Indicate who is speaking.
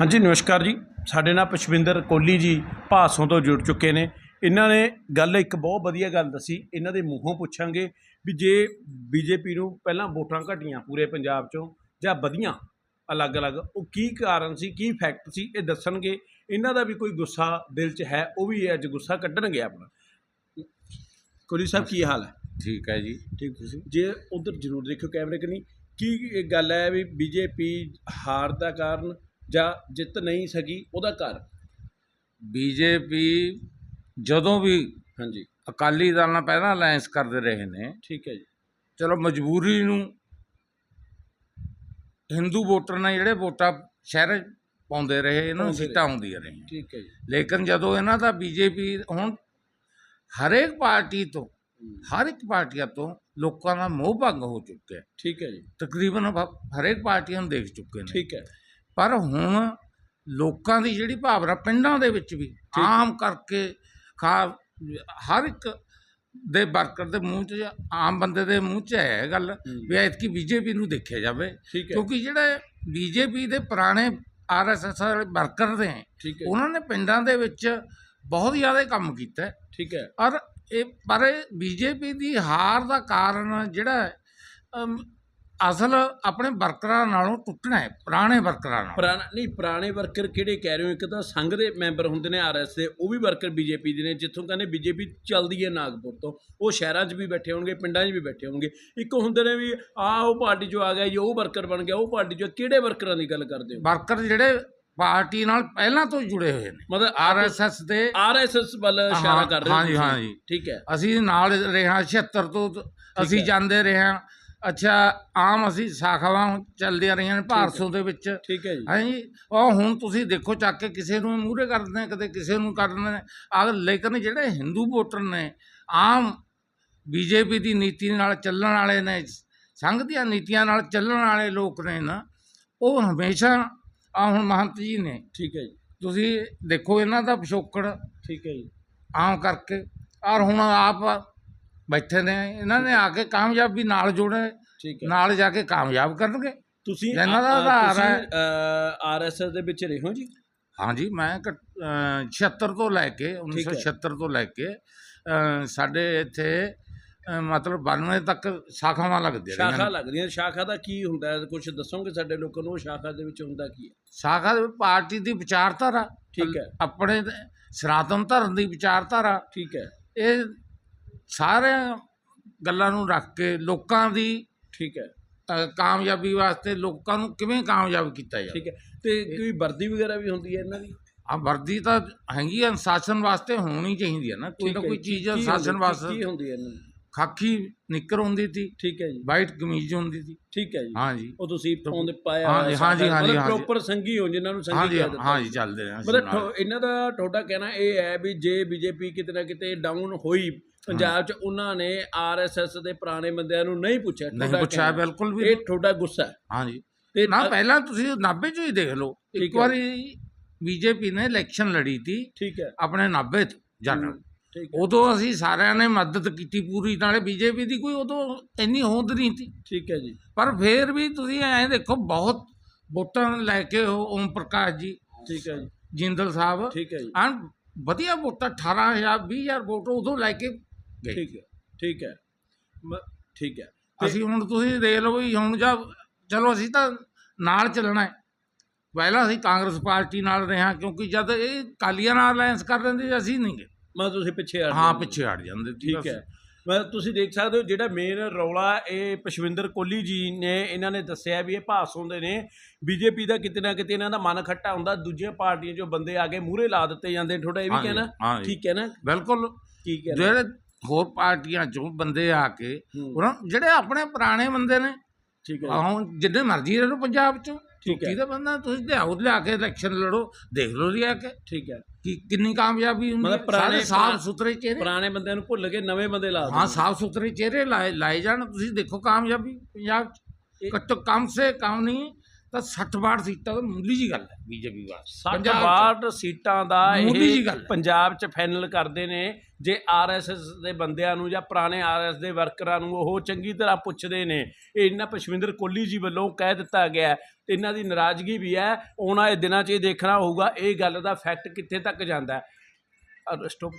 Speaker 1: ਹਾਂਜੀ ਨਮਸਕਾਰ ਜੀ। ਸਾਡੇ ਨਾਲ ਪੁਸ਼ਪਿੰਦਰ ਕੋਹਲੀ ਜੀ ਭਾਸੋਂ ਤੋਂ ਜੁੜ ਚੁੱਕੇ ਨੇ। ਇਹਨਾਂ ਨੇ ਗੱਲ ਇੱਕ ਬਹੁਤ ਵਧੀਆ ਗੱਲ ਦੱਸੀ। ਇਹਨਾਂ ਦੇ ਮੂੰਹੋਂ ਪੁੱਛਾਂਗੇ ਵੀ ਜੇ ਬੀਜੇਪੀ ਨੂੰ ਪਹਿਲਾਂ ਵੋਟਾਂ ਘਟੀਆਂ ਪੂਰੇ ਪੰਜਾਬ 'ਚੋਂ ਜਾਂ ਵਧੀਆਂ ਅਲੱਗ-ਅਲੱਗ ਉਹ ਕੀ ਕਾਰਨ ਸੀ ਕੀ ਫੈਕਟ ਸੀ ਇਹ ਦੱਸਣਗੇ। ਇਹਨਾਂ ਦਾ ਵੀ ਕੋਈ ਗੁੱਸਾ ਦਿਲ 'ਚ ਹੈ ਉਹ ਵੀ ਅੱਜ ਗੁੱਸਾ ਕੱਢਣਗੇ ਆਪਣਾ। ਕੋਹਲੀ ਸਾਹਿਬ ਕੀ ਹਾਲ ਹੈ?
Speaker 2: ਠੀਕ ਹੈ ਜੀ।
Speaker 1: ਠੀਕ ਤੁਸੀਂ? ਜੇ ਉਧਰ ਜ਼ਰੂਰ ਦੇਖਿਓ ਕੈਮਰੇ ਕਨੀ ਕੀ ਇਹ ਗੱਲ ਹੈ ਵੀ ਬੀਜੇਪੀ ਹਾਰ ਦਾ ਕਾਰਨ ਜਾਂ ਜਿੱਤ ਨਹੀਂ ਸਕੀ ਉਹਦਾ ਕਾਰਨ
Speaker 2: ਬੀਜੇਪੀ ਜਦੋਂ ਵੀ
Speaker 1: ਹਾਂਜੀ।
Speaker 2: ਅਕਾਲੀ ਦਲ ਨਾਲ ਪਹਿਲਾਂ ਅਲਾਈਅੰਸ ਕਰਦੇ ਰਹੇ ਨੇ
Speaker 1: ਠੀਕ ਹੈ ਜੀ।
Speaker 2: ਚਲੋ ਮਜਬੂਰੀ ਨੂੰ ਹਿੰਦੂ ਵੋਟਰ ਨੇ ਜਿਹੜੇ ਵੋਟਾਂ ਸ਼ਹਿਰ 'ਚ ਪਾਉਂਦੇ ਰਹੇ ਇਹਨਾਂ ਨੂੰ
Speaker 1: ਪਾਉਂਦੇ
Speaker 2: ਸੀਟਾਂ ਆਉਂਦੀਆਂ ਰਹੀਆਂ।
Speaker 1: ਠੀਕ ਹੈ ਜੀ।
Speaker 2: ਲੇਕਿਨ ਜਦੋਂ ਇਹਨਾਂ ਦਾ ਬੀਜੇਪੀ ਹੁਣ ਹਰੇਕ ਪਾਰਟੀ ਤੋਂ ਹਰ ਇੱਕ ਪਾਰਟੀਆਂ ਤੋਂ ਲੋਕਾਂ ਦਾ ਮੋਹ ਭੰਗ ਹੋ ਚੁੱਕਿਆ। ਹੈ।
Speaker 1: ਠੀਕ ਹੈ ਜੀ।
Speaker 2: ਤਕਰੀਬਨ ਹ- ਹਰੇਕ ਪਾਰਟੀਆਂ ਨੂੰ ਦੇਖ ਚੁੱਕੇ ਨੇ।
Speaker 1: ਠੀਕ ਹੈ।
Speaker 2: ਪਰ ਹੁਣ ਲੋਕਾਂ ਦੀ ਜਿਹੜੀ ਭਾਵਨਾ ਪਿੰਡਾਂ ਦੇ ਵਿੱਚ ਵੀ ਆਮ ਕਰਕੇ ਖਾ ਹਰ ਇੱਕ ਦੇ ਵਰਕਰ ਦੇ ਮੂੰਹ 'ਚ ਆਮ ਬੰਦੇ ਦੇ ਮੂੰਹ 'ਚ ਹੈ ਗੱਲ ਵੀ ਐਤਕੀ ਬੀਜੇਪੀ ਨੂੰ ਦੇਖਿਆ ਜਾਵੇ। ਕਿਉਂਕਿ ਜਿਹੜੇ ਬੀਜੇਪੀ ਦੇ ਪੁਰਾਣੇ ਆਰਐਸਐਸ ਵਾਲੇ ਵਰਕਰ
Speaker 1: ਹੈ।
Speaker 2: ਉਹਨਾਂ ਨੇ ਪਿੰਡਾਂ ਦੇ ਵਿੱਚ ਬਹੁਤ ਜ਼ਿਆਦਾ ਕੰਮ ਕੀਤਾ।
Speaker 1: ਠੀਕ ਹੈ।
Speaker 2: ਔਰ ਇਹ ਪਰ ਬੀਜੇਪੀ ਦੀ ਹਾਰ ਦਾ ਕਾਰਨ ਜਿਹੜਾ ਅਸਲ ਆਪਣੇ ਵਰਕਰਾਂ ਨਾਲੋਂ ਟੁੱਟਣਾ ਹੈ ਪੁਰਾਣੇ ਵਰਕਰਾਂ ਨਾਲ।
Speaker 1: ਪੁਰਾਣਾ ਨਹੀਂ ਪੁਰਾਣੇ ਵਰਕਰ ਕਿਹੜੇ ਕਹਿ ਰਹੇ ਹੋ? ਇੱਕ ਤਾਂ ਸੰਘ ਦੇ ਮੈਂਬਰ ਹੁੰਦੇ ਨੇ ਆਰਐਸ ਦੇ ਉਹ ਵੀ ਵਰਕਰ ਬੀਜੇਪੀ ਦੇ ਨੇ ਜਿੱਥੋਂ ਕਹਿੰਦੇ ਬੀਜੇਪੀ ਚੱਲਦੀ ਹੈ ਨਾਗਪੁਰ ਤੋਂ। ਉਹ ਸ਼ਹਿਰਾਂ 'ਚ ਵੀ ਬੈਠੇ ਹੋਣਗੇ ਪਿੰਡਾਂ 'ਚ ਵੀ ਬੈਠੇ ਹੋਣਗੇ। ਇੱਕ ਹੁੰਦੇ ਨੇ ਵੀ ਆ ਉਹ ਪਾਰਟੀ 'ਚੋਂ ਆ ਗਿਆ ਜੀ ਉਹ ਵਰਕਰ ਬਣ ਗਿਆ ਉਹ ਪਾਰਟੀ 'ਚੋਂ ਕਿਹੜੇ ਵਰਕਰਾਂ ਦੀ ਗੱਲ ਕਰਦੇ ਹੋ?
Speaker 2: ਵਰਕਰ ਜਿਹੜੇ ਪਾਰਟੀ ਨਾਲ ਪਹਿਲਾਂ ਤੋਂ ਹੀ ਜੁੜੇ ਹੋਏ ਨੇ।
Speaker 1: ਮਤਲਬ
Speaker 2: ਆਰਐਸਐਸ ਦੇ
Speaker 1: ਆਰਐਸਐਸ ਵੱਲ ਇਸ਼ਾਰਾ
Speaker 2: ਹਾਂ,
Speaker 1: ਕਰ ਰਹੇ ਹੋ
Speaker 2: ਹਾਂਜੀ,
Speaker 1: ਤੁਸੀਂ।
Speaker 2: ਹਾਂਜੀ।
Speaker 1: ਠੀਕ ਹੈ।
Speaker 2: ਅਸੀਂ ਨਾਲ ਰਹੇ ਹਾਂ 76 ਤੋਂ ਅਸੀਂ
Speaker 1: ਹੈ।
Speaker 2: ਜਾਂਦੇ ਰਹੇ ਹਾਂ। ਅੱਛਾ ਆਮ ਅਸੀਂ ਸਾਖਾਵਾਂ ਚੱਲਦੀਆਂ ਰਹੀਆਂ ਨੇ ਭਾਰਸੋਂ ਦੇ ਵਿੱਚ।
Speaker 1: ਠੀਕ ਹੈ ਜੀ।
Speaker 2: ਹਾਂਜੀ ਉਹ ਹੁਣ ਤੁਸੀਂ ਦੇਖੋ ਚੱਕ ਕੇ ਕਿਸੇ ਨੂੰ ਮੂਹਰੇ ਕਰ ਦਿੰਦੇ ਨੇ ਕਦੇ ਕਿਸੇ ਨੂੰ ਕਰ ਦਿੰਦੇ ਨੇ ਆ ਲੇਕਿਨ ਜਿਹੜੇ ਹਿੰਦੂ ਵੋਟਰ ਨੇ ਆਮ ਬੀਜੇਪੀ ਦੀ ਨੀਤੀ ਨਾਲ ਚੱਲਣ ਵਾਲੇ ਨੇ ਸੰਘ ਦੀਆਂ ਨੀਤੀਆਂ ਨਾਲ ਚੱਲਣ ਵਾਲੇ ਲੋਕ ਨੇ ਨਾ ਉਹ ਹਮੇਸ਼ਾ ਆ ਹੁਣ ਮਹੰਤ ਜੀ ਨੇ।
Speaker 1: ਠੀਕ ਹੈ ਜੀ।
Speaker 2: ਤੁਸੀਂ ਦੇਖੋ ਇਹਨਾਂ ਦਾ ਪਿਛੋਕੜ
Speaker 1: ਠੀਕ ਹੈ ਜੀ।
Speaker 2: ਆਮ ਕਰਕੇ। ਔਰ ਹੁਣ ਆਪ ਬੈਠੇ ਨੇ ਇਹਨਾਂ ਨੇ ਆ ਕੇ ਕਾਮਯਾਬੀ ਨਾਲ ਜੋੜੇ
Speaker 1: ਠੀਕ ਹੈ।
Speaker 2: ਨਾਲ ਜਾ ਕੇ ਕਾਮਯਾਬ ਕਰਨਗੇ।
Speaker 1: ਤੁਸੀਂ
Speaker 2: ਇਹਨਾਂ ਦਾ ਆਧਾਰ ਹੈ।
Speaker 1: ਆਰਐਸਐਸ ਦੇ ਵਿੱਚ ਰਹੇ ਹੋ ਜੀ?
Speaker 2: ਹਾਂਜੀ ਮੈਂ ਘੱਟ- ਅਹ 76 ਤੋਂ ਲੈ ਕੇ
Speaker 1: ਹੈ।
Speaker 2: 1976 ਤੋਂ ਲੈ ਕੇ ਸਾਡੇ ਇੱਥੇ ਮਤਲਬ 92 ਤੱਕ ਸ਼ਾਖਾਵਾਂ ਲੱਗਦੀਆਂ
Speaker 1: ਸ਼ਾਖਾ। ਲੱਗਦੀਆਂ ਸ਼ਾਖਾ ਦਾ ਕੀ ਹੁੰਦਾ ਹੈ? ਕੁਝ ਦੱਸੋਗੇ ਸਾਡੇ ਲੋਕਾਂ ਨੂੰ ਸ਼ਾਖਾ ਦੇ ਵਿੱਚ ਹੁੰਦਾ ਕੀ ਹੈ?
Speaker 2: ਸ਼ਾਖਾ ਦੇ ਪਾਰਟੀ ਦੀ ਵਿਚਾਰਧਾਰਾ
Speaker 1: ਠੀਕ ਹੈ।
Speaker 2: ਆਪਣੇ ਸਨਾਤਨ ਧਰਮ ਦੀ ਵਿਚਾਰਧਾਰਾ।
Speaker 1: ਠੀਕ ਹੈ।
Speaker 2: ਇਹ ਸਾਰੇ ਗੱਲਾਂ ਨੂੰ ਰੱਖ ਕੇ ਲੋਕਾਂ ਦੀ
Speaker 1: ਠੀਕ ਹੈ।
Speaker 2: ਕਾਮਯਾਬੀ ਵਾਸਤੇ ਲੋਕਾਂ ਨੂੰ ਕਿਵੇਂ ਕਾਮਯਾਬ ਕੀਤਾ ਜਾਵੇ।
Speaker 1: ਠੀਕ ਹੈ। ਤੇ ਕੋਈ ਵਰਦੀ ਵਗੈਰਾ ਵੀ ਹੁੰਦੀ ਹੈ ਇਹਨਾਂ ਦੀ?
Speaker 2: ਆ ਵਰਦੀ ਤਾਂ ਹੈਗੀ ਆ ਅਨੁਸ਼ਾਸਨ ਵਾਸਤੇ ਹੋਣੀ ਚਾਹੀਦੀ ਹੈ ਨਾ। ਕੋਈ
Speaker 1: ਠੀਕ
Speaker 2: ਨਾ
Speaker 1: ਹੈ
Speaker 2: ਕੋਈ
Speaker 1: ਜੀ।
Speaker 2: ਚੀਜ਼
Speaker 1: ਕੀ ਹੁੰਦੀ-
Speaker 2: ਅਨੁਸ਼ਾਸਨ
Speaker 1: ਕੀ-
Speaker 2: ਵਾਸਤੇ।
Speaker 1: ਕੀ ਹੁੰਦੀ ਹੈ ਇਹਨਾਂ ਦੀ?
Speaker 2: ਖਾਕੀ ਨਿੱਕਰ ਹੁੰਦੀ ਸੀ
Speaker 1: ਠੀਕ ਹੈ ਜੀ।
Speaker 2: ਵਾਈਟ ਕਮੀਜ਼ ਹੁੰਦੀ ਸੀ
Speaker 1: ਠੀਕ ਹੈ ਜੀ।
Speaker 2: ਹਾਂਜੀ
Speaker 1: ਉਹ ਤੁਸੀਂ ਪਾਉਂਦੇ ਪਾਇਆ
Speaker 2: ਹਾਂਜੀ, ਹਾਂਜੀ, ਹਾਂਜੀ, ਹਾਂਜੀ।
Speaker 1: ਪ੍ਰੋਪਰ ਸੰਗੀ ਹੋ ਜਿਨ੍ਹਾਂ ਨੂੰ ਸੰਗੀ
Speaker 2: ਹਾਂਜੀ
Speaker 1: ਕਹਿ ਦਿੱਤਾ
Speaker 2: ਹਾਂਜੀ ਚੱਲਦੇ ਰਹੇ
Speaker 1: ਮਤਲਬ ਇਹਨਾਂ ਦਾ ਤੁਹਾਡਾ ਕਹਿਣਾ ਇਹ ਹੈ ਵੀ ਜੇ ਬੀਜੇਪੀ ਕਿਤੇ ਨਾ ਕਿਤੇ ਡਾਊਨ ਹੋਈ ਪੰਜਾਬ 'ਚ ਉਹਨਾਂ ਨੇ ਆਰਐਸਐਸ ਦੇ ਪੁਰਾਣੇ ਬੰਦਿਆਂ ਨੂੰ ਨਹੀਂ ਪੁੱਛਿਆ।
Speaker 2: ਨਹੀਂ ਪੁੱਛਿਆ। ਬਿਲਕੁਲ ਵੀ
Speaker 1: ਇਹ ਤੁਹਾਡਾ ਗੁੱਸਾ ਹੈ।
Speaker 2: ਹਾਂਜੀ
Speaker 1: ਤੇ
Speaker 2: ਨਾ ਪਹਿਲਾਂ ਤੁਸੀਂ ਨਾਭੇ ਚ ਹੀ ਦੇਖ ਲਓ। ਇੱਕ
Speaker 1: ਹੈ।
Speaker 2: ਵਾਰੀ ਬੀਜੇਪੀ ਨੇ ਇਲੈਕਸ਼ਨ ਲੜੀ ਤੀ
Speaker 1: ਠੀਕ ਹੈ।
Speaker 2: ਆਪਣੇ ਨਾਭੇ ਤੋਂ ਜਨਰਲ
Speaker 1: ਹੈ।
Speaker 2: ਉਦੋਂ ਅਸੀਂ ਸਾਰਿਆਂ ਨੇ ਮਦਦ ਕੀਤੀ ਪੂਰੀ ਨਾਲੇ ਬੀਜੇਪੀ ਦੀ ਕੋਈ ਉਦੋਂ ਇੰਨੀ ਹੋਂਦ ਨਹੀਂ ਸੀ।
Speaker 1: ਠੀਕ ਹੈ ਜੀ।
Speaker 2: ਪਰ ਫੇਰ ਵੀ ਤੁਸੀਂ ਐਂ ਦੇਖੋ ਬਹੁਤ ਵੋਟਾਂ ਲੈ ਕੇ ਉਹ ਓਮ ਪ੍ਰਕਾਸ਼ ਜੀ
Speaker 1: ਠੀਕ ਹੈ ਜੀ।
Speaker 2: ਜਿੰਦਲ ਸਾਹਿਬ
Speaker 1: ਠੀਕ ਹੈ ਜੀ।
Speaker 2: ਐਨ ਵਧੀਆ ਵੋਟਾਂ 18000 20000 ਵੋਟ ਉਦੋਂ ਲੈ ਕੇ ਗਏ।
Speaker 1: ਠੀਕ ਹੈ ਠੀਕ ਹੈ। ਠੀਕ ਹੈ।
Speaker 2: ਅਸੀਂ ਹੁਣ ਤੁਸੀਂ ਦੇਖ ਲਓ ਵੀ ਹੁਣ ਜਾ ਚਲੋ ਅਸੀਂ ਤਾਂ ਨਾਲ ਚੱਲਣਾ ਹੈ। ਪਹਿਲਾਂ ਅਸੀਂ ਕਾਂਗਰਸ ਪਾਰਟੀ ਨਾਲ ਰਹੇ ਹਾਂ ਕਿਉਂਕਿ ਜਦ ਇਹ ਕਾਲੀਆਂ ਨਾਲ ਅਲਾਈਅੰਸ ਕਰ ਲੈਂਦੇ ਅਸੀਂ ਨਹੀਂ ਗਏ।
Speaker 1: ਮੈਂ ਤੁਸੀਂ ਪਿੱਛੇ ਹਟ
Speaker 2: ਹਾਂ। ਪਿੱਛੇ ਹਟ ਜਾਂਦੇ
Speaker 1: ਠੀਕ। ਹੈ। ਮੈਂ ਤੁਸੀਂ ਦੇਖ ਸਕਦੇ ਹੋ ਜਿਹੜਾ ਮੇਨ ਰੌਲਾ ਇਹ ਪਸ਼ਵਿੰਦਰ ਕੋਹਲੀ ਜੀ ਨੇ ਇਹਨਾਂ ਨੇ ਦੱਸਿਆ ਵੀ ਇਹ ਭਾਸੋਂ ਦੇ ਨੇ। ਬੀਜੇਪੀ ਦਾ ਕਿਤੇ ਨਾ ਕਿਤੇ ਇਹਨਾਂ ਦਾ ਮਨ ਖੱਟਾ ਹੁੰਦਾ ਦੂਜੀਆਂ ਪਾਰਟੀਆਂ 'ਚੋਂ ਬੰਦੇ ਆ ਕੇ ਮੂਹਰੇ ਲਾ ਦਿੱਤੇ ਜਾਂਦੇ ਤੁਹਾਡਾ ਇਹ ਵੀ ਕਹਿਣਾ। ਠੀਕ ਹੈ ਨਾ?
Speaker 2: ਬਿਲਕੁਲ।
Speaker 1: ਕੀ ਕਹਿਣਾ
Speaker 2: ਜਿਹੜੇ ਹੋਰ ਪਾਰਟੀਆਂ ਚੋਂ ਬੰਦੇ ਆ ਕੇ
Speaker 1: ਹੂੰ,
Speaker 2: ਉਹਨਾਂ ਜਿਹੜੇ ਆਪਣੇ ਪੁਰਾਣੇ ਬੰਦੇ ਨੇ
Speaker 1: ਠੀਕ ਹੈ
Speaker 2: ਹੁਣ ਜਿੰਨੇ ਮਰਜ਼ੀ ਰਹਿ ਲਓ ਪੰਜਾਬ ਚੋਂ।
Speaker 1: ਠੀਕ ਹੈ।
Speaker 2: ਚੁੱਕੀ ਦਾ ਬੰਦਾ? ਤੁਸੀਂ ਲਿਆਓ ਲਿਆ ਕੇ ਇਲੈਕਸ਼ਨ ਲੜੋ ਦੇਖ ਲਓ ਲਿਆ ਕੇ।
Speaker 1: ਠੀਕ ਹੈ।
Speaker 2: ਕਿ ਕਿੰਨੀ ਕਾਮਯਾਬੀ ਹੁੰਦੀ
Speaker 1: ਮਤਲਬ ਪੁਰਾਣੇ-
Speaker 2: ਸਾਫ਼ ਸੁਥਰੇ ਚਿਹਰੇ।
Speaker 1: ਪੁਰਾਣੇ ਬੰਦਿਆਂ ਨੂੰ ਭੁੱਲ ਕੇ ਨਵੇਂ ਬੰਦੇ ਲਾ
Speaker 2: ਹਾਂ। ਸਾਫ਼ ਸੁਥਰੇ ਚਿਹਰੇ ਲਾਏ ਲਾਏ ਜਾਣ। ਤੁਸੀਂ ਦੇਖੋ ਕਾਮਯਾਬੀ ਪੰਜਾਬ ਚ। ਘੱਟੋ ਕਮ ਸੇ ਕਮ ਨਹੀਂ। ਤਾਂ 60 62 ਸੀਟਾਂ ਤਾਂ ਮੁੱਲੀ ਜੀ ਗੱਲ ਹੈ ਬੀਜੇਪੀ ਵਾਸਤੇ
Speaker 1: 60 62 ਸੀਟਾਂ ਦਾ ਇਹ
Speaker 2: ਗੱਲ ਹੈ।
Speaker 1: ਪੰਜਾਬ 'ਚ ਫਾਈਨਲ ਕਰਦੇ ਨੇ ਜੇ ਆਰਐਸਐਸ ਦੇ ਬੰਦਿਆਂ ਨੂੰ ਜਾਂ ਪੁਰਾਣੇ ਆਰਐਸ ਦੇ ਵਰਕਰਾਂ ਨੂੰ ਉਹ ਚੰਗੀ ਤਰ੍ਹਾਂ ਪੁੱਛਦੇ ਨੇ ਇਹ ਇਹਨਾਂ ਪਸ਼ਵਿੰਦਰ ਕੋਹਲੀ ਜੀ ਵੱਲੋਂ ਕਹਿ ਦਿੱਤਾ ਗਿਆ ਹੈ। ਤੇ ਇਹਨਾਂ ਦੀ ਨਾਰਾਜ਼ਗੀ ਵੀ ਹੈ ਆਉਣ ਵਾਲੇ ਦਿਨਾਂ 'ਚ ਇਹ ਦੇਖਣਾ ਹੋਊਗਾ ਇਹ ਗੱਲ ਦਾ ਫੈਕਟ ਕਿੱਥੇ ਤੱਕ ਜਾਂਦਾ ਹੈ ਸਟਾਪ